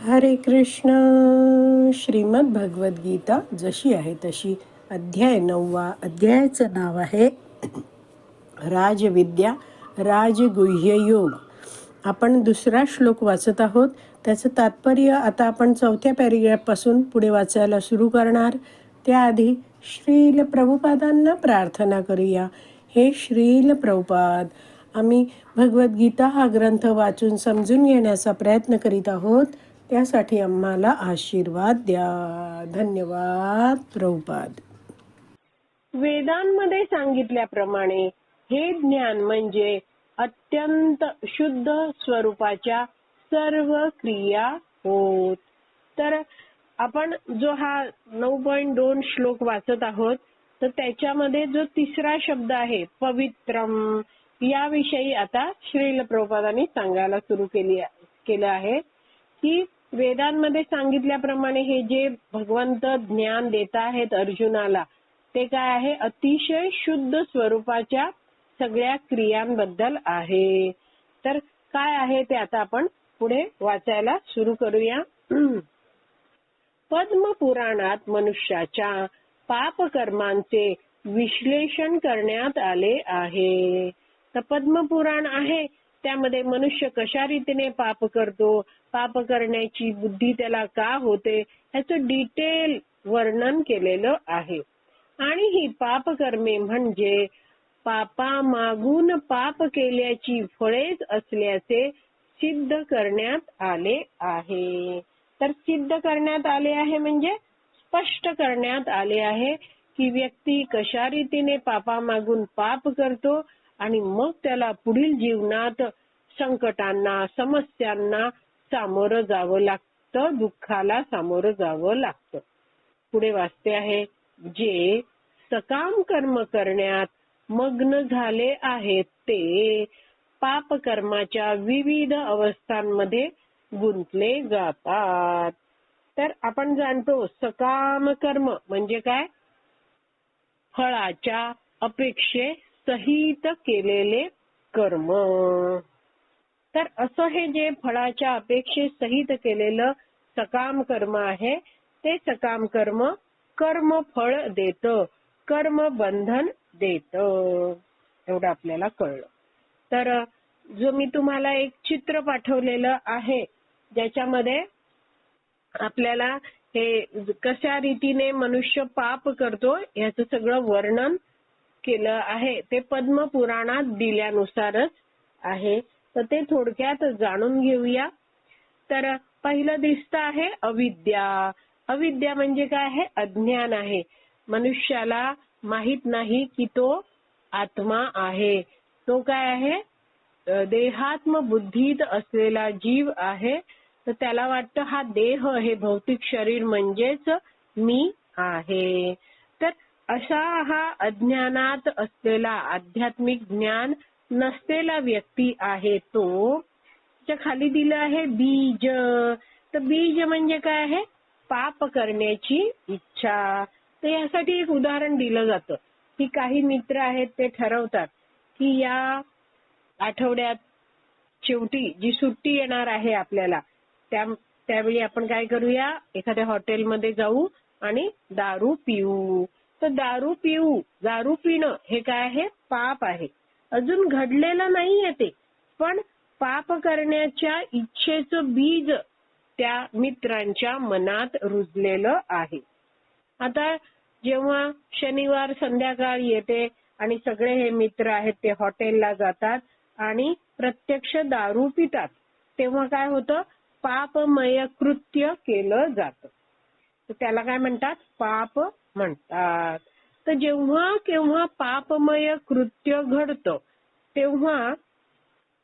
हरे कृष्ण. श्रीमद भगवद्गीता जशी आहे तशी अध्याय नववा अध्यायाचं नाव आहे राजविद्या राजगुह्य योग आपण दुसरा श्लोक वाचत आहोत. त्याचं तात्पर्य आता आपण चौथ्या पॅरेग्राफपासून पुढे वाचायला सुरू करणार. त्याआधी श्रील प्रभुपादांना प्रार्थना करूया. हे श्रील प्रभुपाद आम्ही भगवद्गीता हा ग्रंथ वाचून समजून घेण्याचा प्रयत्न करीत आहोत. त्यासाठी आम्हाला आशीर्वाद द्या. धन्यवाद प्रभुपाद. वेदांमध्ये सांगितल्याप्रमाणे हे ज्ञान म्हणजे अत्यंत शुद्ध स्वरूपाच्या सर्व क्रिया होत. तर आपण जो हा नऊ पॉईंट दोन श्लोक वाचत आहोत तर त्याच्यामध्ये जो तिसरा शब्द आहे पवित्रम याविषयी आता श्रील प्रभुपादांनी सांगायला सुरू केली केलं आहे की वेदांमध्ये सांगितल्याप्रमाणे हे जे भगवंत ज्ञान देत आहेत अर्जुनाला ते काय आहे? अतिशय शुद्ध स्वरूपाच्या सगळ्या क्रियांबद्दल आहे. तर काय आहे ते आता आपण पुढे वाचायला सुरू करूया. पद्म पुराणात मनुष्याच्या पापकर्मांचे विश्लेषण करण्यात आले आहे. तर पद्म पुराण आहे. त्यामध्ये मनुष्य कशा रीतीने पाप करतो पाप करण्याची बुद्धी त्याला का होते ह्याचं डिटेल वर्णन केलेलं आहे. आणि ही पापकर्मे म्हणजे पापामागून पाप केल्याची फळेच असल्याचे सिद्ध करण्यात आले आहे. तर सिद्ध करण्यात आले आहे म्हणजे स्पष्ट करण्यात आले आहे की व्यक्ती कशा रीतीने पापामागून पाप करतो आणि मग त्याला पुढील जीवनात संकटांना समस्यांना सामोरं जावं लागतं दुःखाला सामोरं जावं लागतं. पुढे वाचते आहे जे सकाम कर्म करण्यात मग्न झाले आहेत ते पाप कर्माच्या विविध अवस्थांमध्ये गुंतले जातात. तर आपण जाणतो सकाम कर्म म्हणजे काय? फळाच्या अपेक्षे सहित केलेले कर्म. तर असं हे जे फळाच्या अपेक्षे सहित केलेलं सकाम कर्म आहे ते सकाम कर्म कर्म फळ देत कर्म बंधन देत. एवढं आपल्याला कळलं. तर जो मी तुम्हाला एक चित्र पाठवलेलं आहे ज्याच्यामध्ये आपल्याला हे कशा रीतीने मनुष्य पाप करतो याचं सगळं वर्णन केलं आहे. ते पद्म पुराणात दिल्यानुसारच आहे. तर ते थोडक्यात जाणून घेऊया. तर पहिलं दिसतं आहे अविद्या. अविद्या म्हणजे काय आहे? अज्ञान आहे. मनुष्याला माहीत नाही की तो आत्मा आहे. तो काय आहे? देहात्म बुद्धीत असलेला जीव आहे. तर त्याला वाटतं हा देह हे भौतिक शरीर म्हणजेच मी आहे. असा हा अज्ञानात असलेला आध्यात्मिक ज्ञान नसलेला व्यक्ती आहे तो. खाली दिलं आहे बीज. तर बीज म्हणजे काय आहे? पाप करण्याची इच्छा. तर यासाठी एक उदाहरण दिलं जातं. की काही मित्र आहेत ते ठरवतात की या आठवड्यात शेवटी जी सुट्टी येणार आहे आपल्याला त्या त्यावेळी आपण काय करूया? एखाद्या हॉटेलमध्ये जाऊ आणि दारू पिऊ. तर दारू पिऊ दारू पिणं हे काय आहे? पाप आहे. अजून घडलेलं नाहीये ते. पण पाप करण्याच्या इच्छेचं बीज त्या मित्रांच्या मनात रुजलेलं आहे. आता जेव्हा शनिवार संध्याकाळ येते आणि सगळे हे मित्र आहेत ते हॉटेलला जातात आणि प्रत्यक्ष दारू पितात तेव्हा काय होतं? पापमय कृत्य केलं जातं. त्याला काय म्हणतात? पाप म्हणतात. तर जेव्हा केव्हा पापमय कृत्य घडतं तेव्हा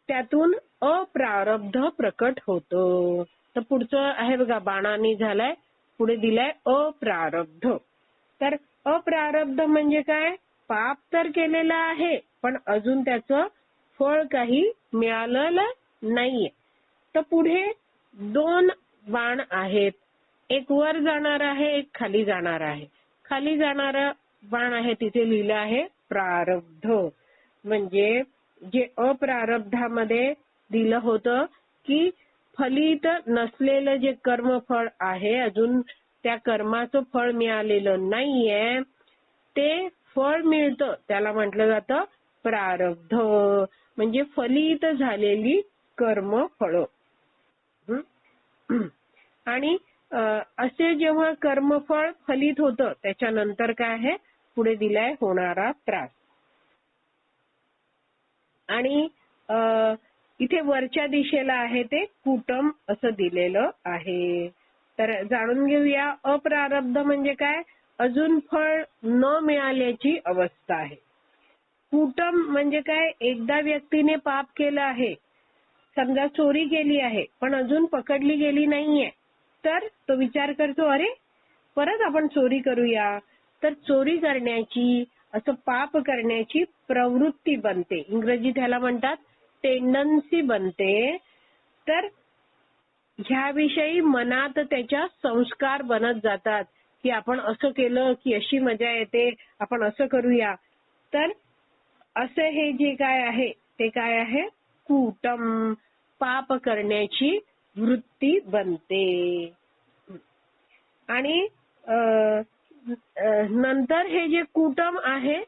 त्यातून अप्रारब्ध प्रकट होतं. तर पुढचं आहे बघा बाणानी झालाय पुढे दिलाय अप्रारब्ध. तर अप्रारब्ध म्हणजे काय? पाप तर केलेलं आहे पण अजून त्याचं फळ काही मिळालेलं नाहीये. तर पुढे दोन बाण आहेत. एक वर जाणार आहे एक खाली जाणार आहे. खाली जाणार बाण आहे तिथे लिहिलं आहे प्रारब्ध. म्हणजे जे अप्रारब्धामध्ये दिलं होतं की फलित नसलेलं जे कर्मफळ आहे अजून त्या कर्माचं फळ मिळालेलं नाहीये ते फळ मिळतं. त्याला म्हटलं जातं प्रारब्ध. म्हणजे फलित झालेली कर्मफळ. आणि असे जेव्हा कर्मफळ फलित होतं त्याच्यानंतर काय आहे? पुढे दिलाय होणारा त्रास. आणि इथे वरच्या दिशेला आहे ते कुटम असं दिलेलं आहे. तर जाणून घेऊया अप्रारब्ध म्हणजे काय? अजून फळ न मिळाल्याची अवस्था आहे. कुटम म्हणजे काय? एकदा व्यक्तीने पाप केलं आहे. समजा चोरी केली आहे पण अजून पकडली गेली नाहीये. तर तो विचार करतो अरे परत आपण चोरी करूया. तर चोरी करण्याची असं पाप करण्याची प्रवृत्ती बनते. इंग्रजी त्याला म्हणतात टेंडन्सी बनते. तर ह्याविषयी मनात त्याच्या संस्कार बनत जातात की आपण असं केलं की अशी मजा येते आपण असं करूया. तर असं हे जे काय आहे ते काय आहे? कुटम पाप करण्याची वृत्ती बनते. आणि नंतर हे जे कुटम आहे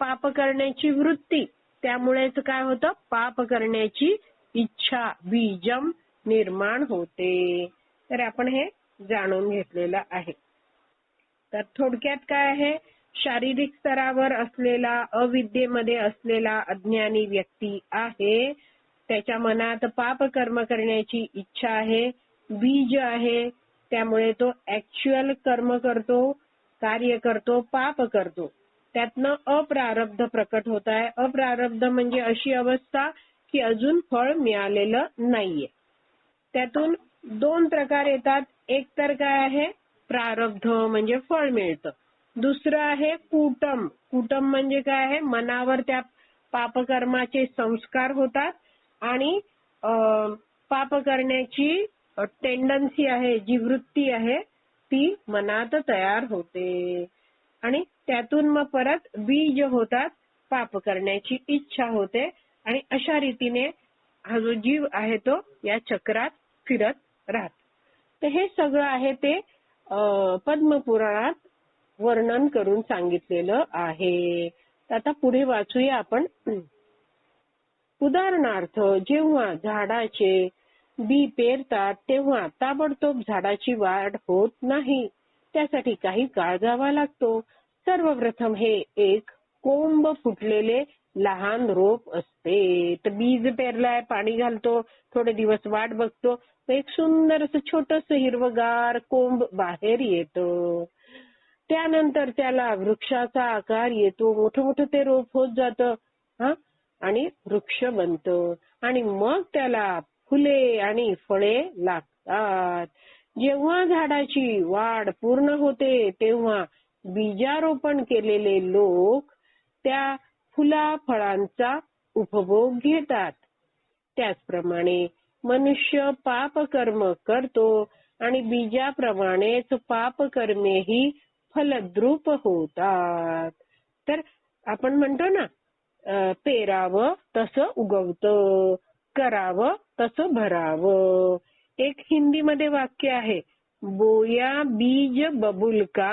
पाप करण्याची वृत्ती त्यामुळेच काय होतं? पाप करण्याची इच्छा बीजम निर्माण होते. तर आपण हे जाणून घेतलेलं आहे. तर थोडक्यात काय आहे? शारीरिक स्तरावर असलेला अविद्येमध्ये असलेला अज्ञानी व्यक्ती आहे. त्याच्या मनात पाप कर्म करण्याची इच्छा आहे बीज आहे त्यामुळे तो ऍक्च्युअल कर्म करतो कार्य करतो पाप करतो. त्यातनं अप्रारब्ध प्रकट होत आहे. अप्रारब्ध म्हणजे अशी अवस्था की अजून फळ मिळालेलं नाहीये. त्यातून दोन प्रकार येतात. एक तर काय आहे? प्रारब्ध म्हणजे फळ मिळतं. दुसरं आहे कुटम कुटम म्हणजे काय आहे? मनावर त्या पापकर्माचे संस्कार होतात. आणि पाप करण्याची टेंडन्सी आहे जी वृत्ती आहे ती मनात तयार होते. आणि त्यातून मग परत बीज होतात पाप करण्याची इच्छा होते. आणि अशा रीतीने हा जो जीव आहे तो या चक्रात फिरत राहत. तर हे सगळं आहे ते पद्मपुराणात वर्णन करून सांगितलेलं आहे. आता पुढे वाचूया आपण. उदाहरणार्थ जेव्हा झाडाचे बी पेरतात तेव्हा ताबडतोब झाडाची वाढ होत नाही. त्यासाठी काही काळ जावा लागतो. सर्वप्रथम हे एक कोंब फुटलेले लहान रोप असते. तर बीज पेरलाय पाणी घालतो थोडे दिवस वाट बघतो. एक सुंदर असं छोटस हिरवगार कोंब बाहेर येतं. त्यानंतर त्याला वृक्षाचा आकार येतो. मोठं मोठं ते रोप होत जातं. हा? आणि वृक्ष बनतो आणि मग त्याला फुले आणि फळे लागतात. जेव्हा झाडाची वाढ पूर्ण होते तेव्हा बीजारोपण केलेले लोक त्या फुला फळांचा उपभोग घेतात. त्याचप्रमाणे मनुष्य पापकर्म करतो आणि बीजाप्रमाणेच पापकर्मेही फलद्रुप होतात. तर आपण म्हणतो ना पेरावं तसं उगवतं. करावं तसं भरावं. एक हिंदीमध्ये वाक्य आहे बोया बीज बबुल का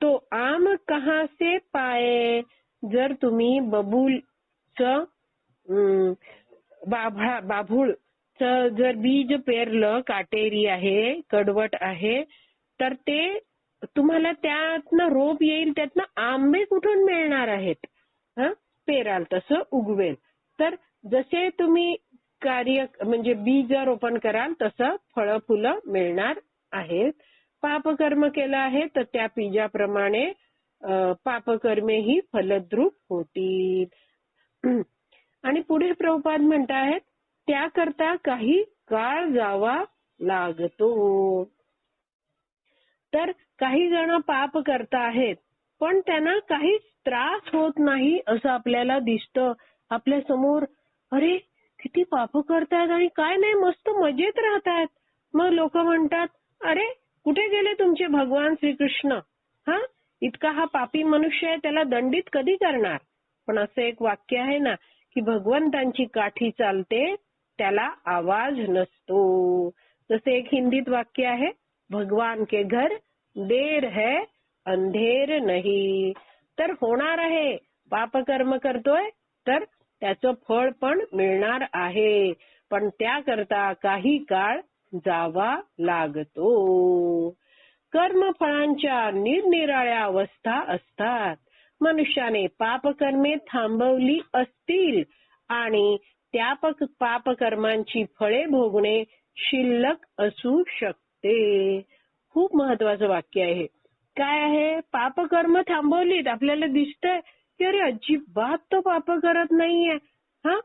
तो आम कहा से पाये जर तुम्ही बबूलच बाभळा बाभूळ जर बीज पेरलं काटेरी आहे कडवट आहे तर ते तुम्हाला त्यातनं रोप येईल त्यातनं आंबे कुठून मिळणार आहेत? पेराल तसं उगवेल. तर जसे तुम्ही कार्य म्हणजे बीज रोपण कराल तसं फळं फुलं मिळणार आहेत. पापकर्म केलं आहे तर त्या बीजाप्रमाणे पापकर्मे ही फलद्रूप होतील. आणि पुढे प्रभुपाद आहेत त्याकरता काही काळ जावा लागतो. तर काही जण पाप करत आहेत पण त्यांना काहीच त्रास होत नाही असं आपल्याला दिसतं. आपल्यासमोर अरे किती पाप करतायत आणि काय नाही मस्त मजेत राहतायत. मग लोक म्हणतात अरे कुठे गेले तुमचे भगवान श्रीकृष्ण? हा? इतका हा पापी मनुष्य आहे त्याला दंडित कधी करणार? पण असं एक वाक्य आहे ना की भगवंतांची काठी चालते त्याला आवाज नसतो. जसं एक हिंदीत वाक्य आहे भगवान के घर देर है अंधेर नाही. तर होणार आहे. पापकर्म करतोय तर त्याचं फळ पण मिळणार आहे. पण त्याकरता काही काळ जावा लागतो. कर्मफळांच्या निरनिराळ्या अवस्था असतात. मनुष्याने पापकर्मे थांबवली असतील आणि त्या पापकर्मांची फळे भोगणे शिल्लक असू शकते. खूप महत्वाचं वाक्य आहे काय आहे? पापकर्म थांबवलीत. आपल्याला दिसतंय की अरे अजिबात तो पाप करत नाहीये. हा?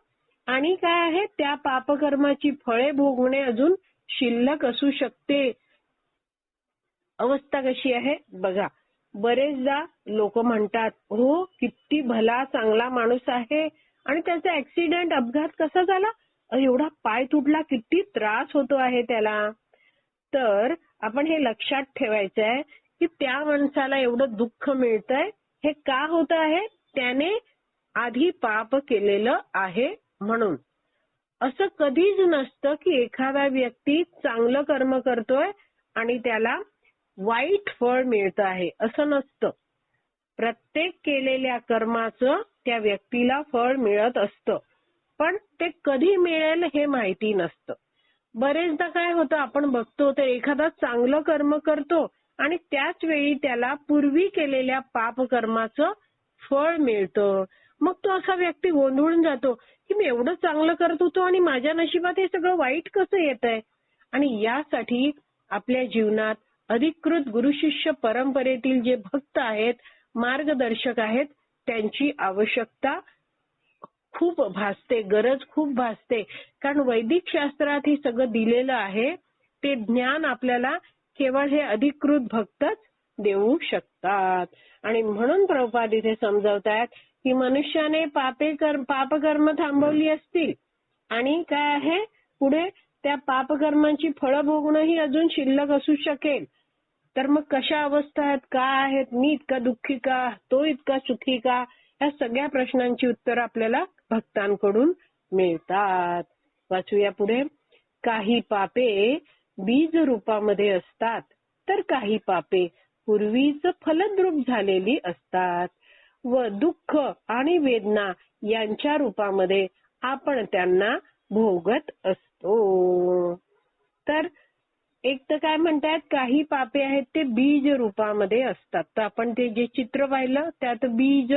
आणि काय आहे? त्या पापकर्माची फळे भोगणे अजून शिल्लक असू शकते. अवस्था कशी आहे? बघा. बरेचदा लोक म्हणतात हो किती भला चांगला माणूस आहे. आणि त्याचा ऍक्सिडेंट अपघात कसा झाला? एवढा पाय तुटला किती त्रास होतो आहे त्याला. तर आपण हे लक्षात ठेवायचं आहे की त्या माणसाला एवढं दुःख मिळतंय हे का होत आहे? त्याने आधी पाप केलेलं आहे म्हणून. असं कधीच नसतं की एखादा व्यक्ती चांगलं कर्म करतोय आणि त्याला वाईट फळ मिळतं आहे असं नसतं. प्रत्येक केलेल्या कर्माचं त्या व्यक्तीला फळ मिळत असतं पण ते कधी मिळेल हे माहिती नसतं. बरेचदा काय होतं आपण बघतो तर एखादा चांगलं कर्म करतो आणि त्याच वेळी त्याला पूर्वी केलेल्या पाप कर्माचं फळ मिळतं. मग तो असा व्यक्ती गोंधळून जातो की मी एवढं चांगलं करत होतो आणि माझ्या नशिबात हे सगळं वाईट कसं येत आहे आणि यासाठी आपल्या जीवनात अधिकृत गुरुशिष्य परंपरेतील जे भक्त आहेत मार्गदर्शक आहेत त्यांची आवश्यकता खूप भासते गरज खूप भासते. कारण वैदिक शास्त्रात हे सगळं दिलेलं आहे ते ज्ञान आपल्याला केवळ हे अधिकृत भक्तच देऊ शकतात. आणि म्हणून प्रभुपाद इथे समजवतायत की मनुष्याने पापे कर पापकर्म थांबवली असतील आणि काय आहे? पुढे त्या पापकर्मांची फळं भोगणंही अजून शिल्लक असू शकेल. तर मग कशा अवस्था आहेत? का आहेत? मी इतका दुःखी का? तो इतका सुखी का? या सगळ्या प्रश्नांची उत्तरं आपल्याला भक्तांकडून मिळतात. वाचूया पुढे. काही पापे बीज रूपामध्ये असतात तर काही पापे पूर्वीच फलद्रूप झालेली असतात. व दुःख आणि वेदना यांच्या रूपामध्ये आपण त्यांना भोगत असतो. तर एक तर काय म्हणतात काही पापे आहेत ते बीज रूपामध्ये असतात. तर आपण ते जे चित्र पाहिलं त्यात बीज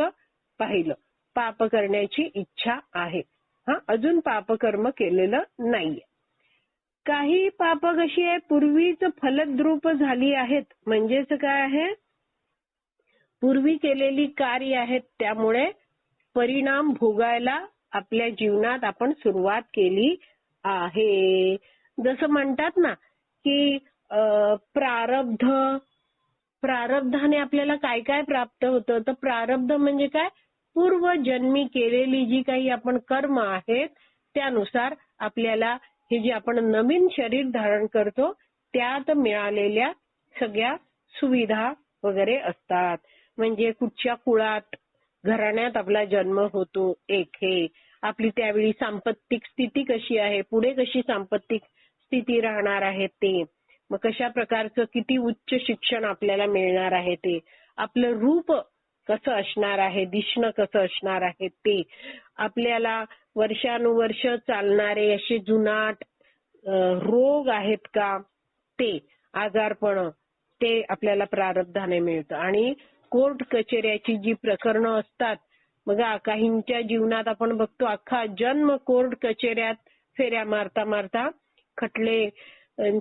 पाहिलं. पाप करण्याची इच्छा आहे. हा अजून पापकर्म केलेलं नाहीये. काही पाप कशी आहे पूर्वीच फलद्रूप झाली आहेत. म्हणजेच काय आहे? पूर्वी केलेली कार्य आहेत. त्यामुळे परिणाम भोगायला आपल्या जीवनात आपण सुरुवात केली आहे. जसं म्हणतात ना की प्रारब्ध प्रारब्धाने आपल्याला काय काय प्राप्त होतं? तर प्रारब्ध म्हणजे काय? पूर्व जन्मी केलेली जी काही आपण कर्म आहेत त्यानुसार आपल्याला हे जे आपण नवीन शरीर धारण करतो त्यात मिळालेल्या सगळ्या सुविधा वगैरे असतात. म्हणजे कुठच्या कुळात घराण्यात आपला जन्म होतो एक हे. आपली त्यावेळी सांपत्तिक स्थिती कशी आहे पुढे कशी सांपत्तिक स्थिती राहणार आहे ते. मग कशा प्रकारचं किती उच्च शिक्षण आपल्याला मिळणार आहे ते. आपलं रूप कसं असणार आहे दिसणं कसं असणार आहे ते. आपल्याला वर्षानुवर्ष चालणारे असे जुनाट रोग आहेत का? ते आजारपण ते आपल्याला प्रारब्धाने मिळतं. आणि कोर्ट कचेऱ्याची जी प्रकरणं असतात बघा काहींच्या जीवनात आपण बघतो अख्खा जन्म कोर्ट कचेऱ्यात फेऱ्या मारता मारता खटले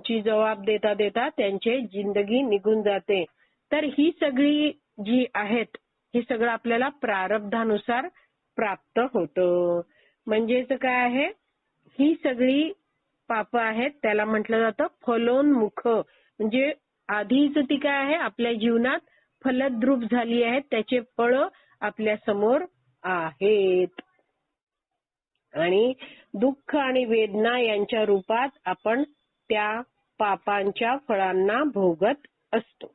ची जबाब देता देता त्यांची जिंदगी निघून जाते. तर ही सगळी जी आहेत हे सगळं आपल्याला प्रारब्धानुसार प्राप्त होतं. म्हणजेच काय आहे? ही सगळी पाप आहेत त्याला म्हटलं जातं फलोन्मुख. म्हणजे आधीच ती काय आहे? आपल्या जीवनात फलद्रूप झाली आहेत त्याचे फळ आपल्यासमोर आहेत. आणि दुःख आणि वेदना यांच्या रूपात आपण त्या पापांच्या फळांना भोगत असतो.